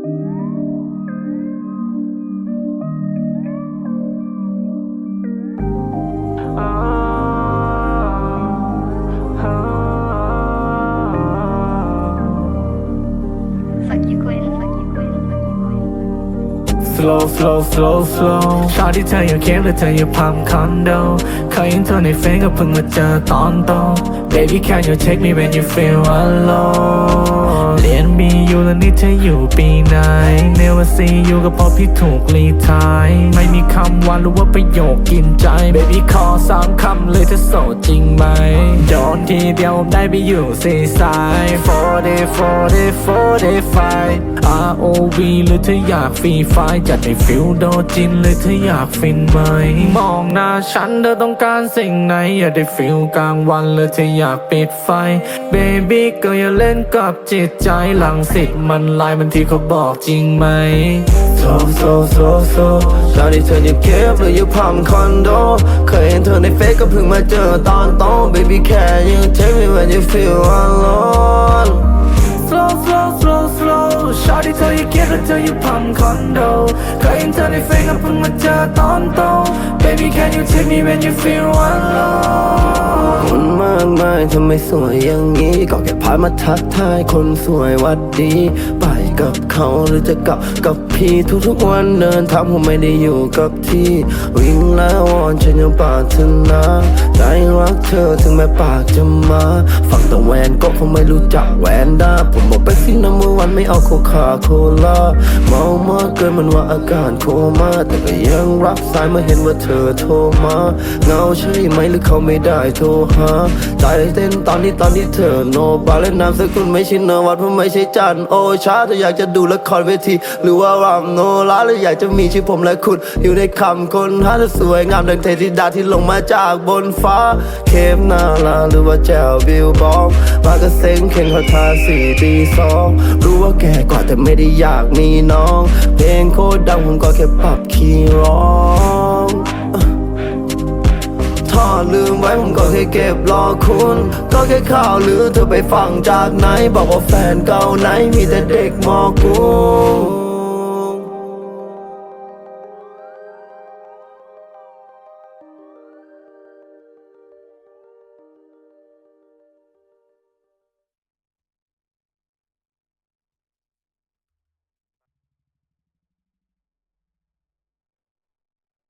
flow flow flow flow ตอที่เธออยู่เคมและเธออยู่พัมคอนโดเคยเห็นเธอในเฟซก็เพิ่งมาเจอตอนโต baby can you take me when you feel alone Never see you ก็เพราะพี่ถูกรีทาย ไม่มีคำหวาหรือว่าประโยคกินใจ Baby ขอสามคำเลยเธอโสดจริงไหมโดนทีเดียวได้ไปอยู่ซีซาย40 40 45 ROV หรือเธออยากฟรีไฟจัดให้ฟิลโดจินหรือเธออยากฟินไหม มองหน้าฉันเธอต้องการสิ่งไหน อยากได้ฟิลกลางวันหรือเธออยากปิดไฟ Baby ก็อย่าเล่นกับจิตใจหลังสิมันลายมันที่เขาบอกจริงไหม so so so so ตอนที่เธออยู่เคปหรืออยู่พัมคอนโด เคยเห็นเธอในเฟซก็เพิ่งมาเจอตอนโต Baby can you take me when you feel alone slow slow slow slow ชอบที่เธออยู่เกียร์หรือเธออยู่พัมคอนโด เคยเห็นเธอในเฟซก็เพิ่งมาเจอตอนโต Baby can you take me when you feel alone คนมากมายทำไมสวยอย่างนี้ ก็แค่พามาทักทายคนสวยวัดดี ไปกับเขาหรือจะกลับกับพี่ทุกๆวันเดินทางผมไม่ได้อยู่กับที่ วิ่งแล้ววอนฉันยังปรารถนาใจรักเธอถึงแม้ปากจะมาฟังแต่แหวนก็คงไม่รู้จักแหวนดาผมบอกไปสิน้ำมือวันไม่เอาโคคาโคลาเมามากเกินมันว่าอาการโคม่าแต่ก็ยังรับสายเมื่อเห็นว่าเธอโทรมาเงาใช่ไหมหรือเขาไม่ได้โทรหาใจเต้นตอนนี้ตอนที่เธอโนบาและนามสกุลไม่ใช่เนวัดเพราะไม่ใช่จันโอชาถ้าอยากจะดูละครเวที หรือว่ารำโนราหรือยากจะมีชื่อผมและคุณ อยู่ในคำคนหาที่สวยงามดังเทธิดาที่ลงมาจากบนฟ้า เคมนาลาหรือว่าแจวบิวบองมากระเซ็งเข่งคาทาสีตีสองรู้ว่าแก่กว่าแต่ไม่ได้อยากมีน้อง เพลงโคตรดังผมก็แค่ปรับคีย์ร้อง ท้อลืมไว้ผมก็แค่เก็บรอคุณ ก็แค่ข่าวหรือเธอไปฟังจากไหน บอกว่าแฟนเก่าไหนมีแต่เด็กมอกู